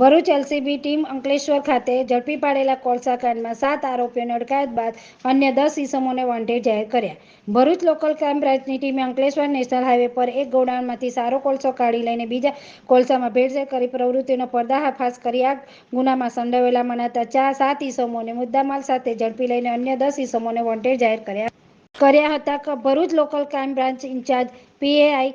Bharuch LCB team Ankleshwar ખાતે ઝડપી પાડેલા કોલસા કાંડમાં સાત આરોપીઓને અટકાયત બાદ અન્ય દસ ઇસમોને વોન્ટેડ જાહેર કર્યા. ભરૂચ લોકલ ક્રાઇમ બ્રાન્ચની ટીમે અંકલેશ્વર નેશનલ હાઈવે પર એક ગોડાઉનમાંથી સારો કોલસો કાઢી લઈને બીજા કોલસામાં ભેળસેળ કરી પ્રવૃત્તિનો પર્દાફાશ કરી. આ ગુનામાં સંડોવેલા મનાતા ચાર સાત ઇસમોને મુદ્દામાલ સાથે ઝડપી લઈને અન્ય દસ ઇસમોને વોન્ટેડ જાહેર કર્યા. કર્યા હતા Bharuch local crime branch in-charge PAI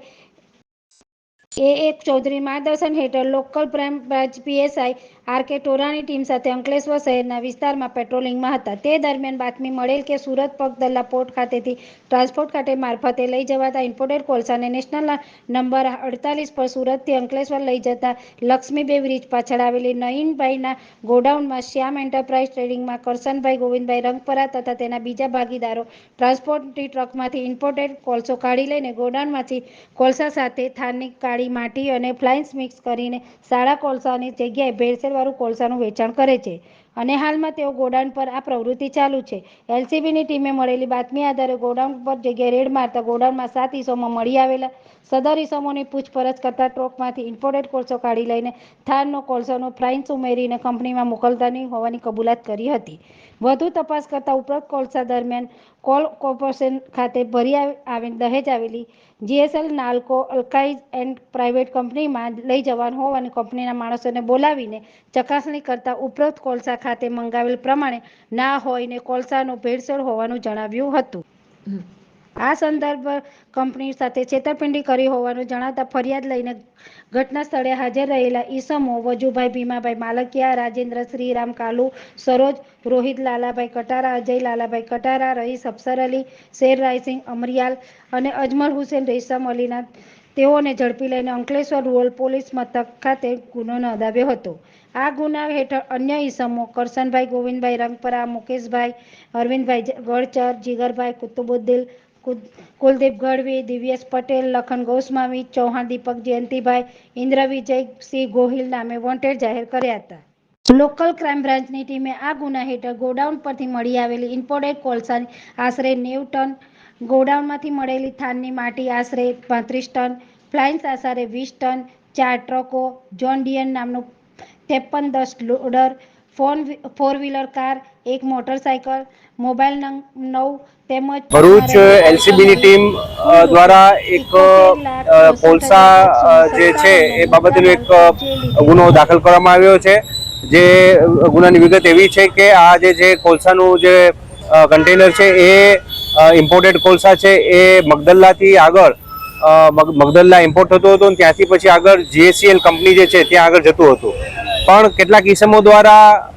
એ એક ચૌધરી માર્ગદર્શન હેઠળ local branch PSI R K ટોરાની team સાથે અંકલેશ્વર શહેરના વિસ્તારમાં પેટ્રોલિંગમાં હતા. તે દરમિયાન બાતમી મળેલ કે સુરત પગદલ્લા પોર્ટ ખાતેથી ટ્રાન્સપોર્ટ ખાતે મારફતે લઈ જવાતા ઇમ્પોર્ટેડ કોલસાને નેશનલ નંબર અડતાલીસ પર સુરતથી અંકલેશ્વર લઈ જતા લક્ષ્મીબે બ્રિજ પાછળ આવેલી નયનભાઈના ગોડાઉનમાં શ્યામ એન્ટરપ્રાઇઝ ટ્રેડિંગમાં કરશનભાઈ ગોવિંદભાઈ રંગપરા તથા તેના બીજા ભાગીદારો ટ્રાન્સપોર્ટની ટ્રકમાંથી ઇમ્પોર્ટેડ કોલસો કાઢી લઈને ગોડાઉનમાંથી કોલસા સાથે થારની કાળી માટી અને ફ્લાઇન્સ મિક્સ કરીને સાડા કોલસાની જગ્યાએ ભેળસેળવાળું કોલસાનું વેચાણ કરે છે અને હાલમાં તેઓ ગોડાઉન પર આ પ્રવૃત્તિ ચાલુ છે. એલસીબીની ટીમે મળેલી બાતમી આધારે ગોડાઉન પર જગ્યાએ રેડ મારતા ગોડાઉનમાં સાત ઇસમો મળી આવેલા. સદર ઈસમોની પૂછપરછ કરતા ટ્રોકમાંથી ઇમ્પોર્ટેડ કોલસો કાઢી લઈને થારનો કોલસોનો ફ્રાઇન્સ ઉમેરીને કંપનીમાં મોકલતાની હોવાની કબૂલાત કરી હતી. વધુ તપાસ કરતા ઉપરોક્ત કોલસા દરમિયાન કોલ કોર્પોરેશન ખાતે ભરી આવ- દહેજ આવેલી જીએસએલ નાલ્કો અલ્કાઇઝ એન્ડ પ્રાઇવેટ કંપનીમાં લઈ જવાનું હોવાની કંપનીના માણસોને બોલાવીને ચકાસણી કરતા ઉપરોક્ત કોલસા ખાતે મંગાવેલ પ્રમાણે ના હોય ને કોલસાનો ભેળસેળ હોવાનું જણાવ્યું હતું. આ સંદર્ભ કંપની સાથે છેતરપિંડી કરી હોવાનું જણાતા ફરિયાદ લઈને ઘટના સ્થળે હાજર રહેલા ઈસમો વજુભાઈ ભીમાભાઈ માલકિયા, રાજેન્દ્ર શ્રીરામ કાલુ, સરોજ રોહિત, લાલાભાઈ કટારા, અજય લાલાભાઈ કટારા રહીસ અફસર અલી, શેર રાયસિંહ અમરિયાલ અને અજમલ હુસેન રેશમ અલીના તેઓને ઝડપી લઈને અંકલેશ્વર રૂરલ પોલીસ મથક ખાતે ગુનો નોંધાવ્યો હતો. આ ગુના હેઠળ અન્ય ઈસમો કરશનભાઈ ગોવિંદભાઈ રંગપરા, મુકેશભાઈ અરવિંદભાઈ ગળચર, જીગરભાઈ કુતુબુદ્દીન કુલદીપ ગઢવી, દિવ્યેશ પટેલ, લખન ગોસ્વામી, ચૌહાણ, દીપક જયંતિભાઈ ઇન્દ્ર વિજયસિંહ ગોહિલ નામે વોન્ટેડ જાહેર કર્યા હતા. લોકલ ક્રાઇમ બ્રાન્ચની ટીમે આ ગુના હેઠળ ગોડાઉન પરથી મળી આવેલી ઇમ્પોર્ટેડ કોલસાની આશરે નેવું ટન, ગોડાઉનમાંથી મળેલી થાનની માટી આશરે પાંત્રીસ ટન, ફ્લાઇન્સ આશરે વીસ ટન, ચાર ટ્રકો, જોન ડિયન નામનું ત્રેપન દસ loader phone four wheeler car એક મોટરસાયકલ મોબાઈલ નવ તેમજ ભરૂચ એલસીબીની ટીમ દ્વારા એક કોલસા જે છે એ બાબતનો એક ગુનો દાખલ કરવામાં આવ્યો છે. જે ગુનાની વિગત એવી છે કે આ જે છે કોલસાનું જે કન્ટેનર છે એ ઇમ્પોર્ટેડ કોલસા છે એ મગદલ્લાથી આગળ મગદલ્લા ઇમ્પોર્ટ થતો હતો અને ત્યાંથી પછી આગળ જીએસસીએલ કંપની જે છે ત્યાં આગળ જતું હતું. પણ કેટલાક ઇસમો દ્વારા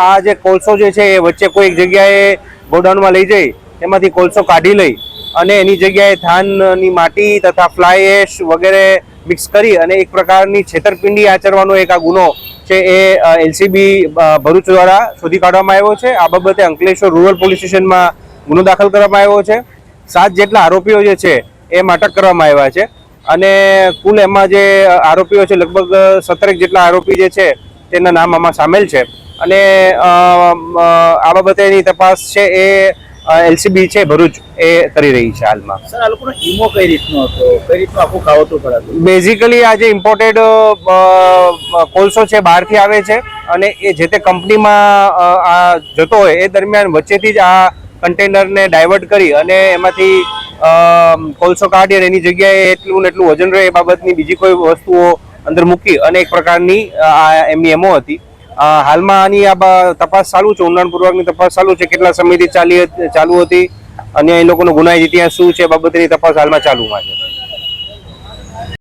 આ જે કોલસો જે છે, એ વચ્ચે કોઈ જગ્યાએ ગોડાઉનમાં લઈ જઈ, એમાંથી કોલસો કાઢી લઈ અને એની જગ્યાએ ધાનની માટી તથા ફ્લાય એશ વગેરે મિક્સ કરી અને એક પ્રકારની છેતરપિંડી આચરવાનો એક આ ગુનો છે એ એલસીબી ભરૂચ દ્વારા શોધી કાઢવામાં આવ્યો છે. આ બાબતે અંકલેશ્વર રૂરલ પોલીસ સ્ટેશનમાં ગુનો દાખલ કરવામાં આવ્યો છે. સાત જેટલા આરોપીઓ જે છે, એ અટક કરવામાં આવ્યા છે. અને કુલ એમાં જે આરોપીઓ છે લગભગ સત્તરેક જેટલા આરોપી જે છે તેના નામ આમાં સામેલ છે. અને આ બાબતેની તપાસ છે એ એલસીબી છે ભરૂચ એ કરી રહી છે હાલમાં. સર આ લોકોનો ઈમો કઈ રીતનો હતો? કઈ રીતનું આખું કાવતરું કરાતું બેઝિકલી આ જે ઇમ્પોર્ટેડ કોલસો છે બહારથી આવે છે અને એ જે તે કંપનીમાં આ જતો હોય એ દરમિયાન વચ્ચેથી જ આ કન્ટેનરને ડાયવર્ટ કરી અને એમાંથી કોલસો કાઢી એની જગ્યાએ એટલું ને એટલું વજન રહે એ બાબતની બીજી કોઈ વસ્તુઓ અંદર મૂકી અને એક પ્રકારની આ એમની એમો હતી. હાલમાં આની આ તપાસ ચાલુ છે ઊંડાણપૂર્વકની તપાસ ચાલુ છે, કેટલા સમયથી ચાલી, ચાલુ હતી અને એ લોકોનો ગુનાહિત ઇતિહાસ શું છે બાબતની તપાસ હાલમાં ચાલુમાં છે.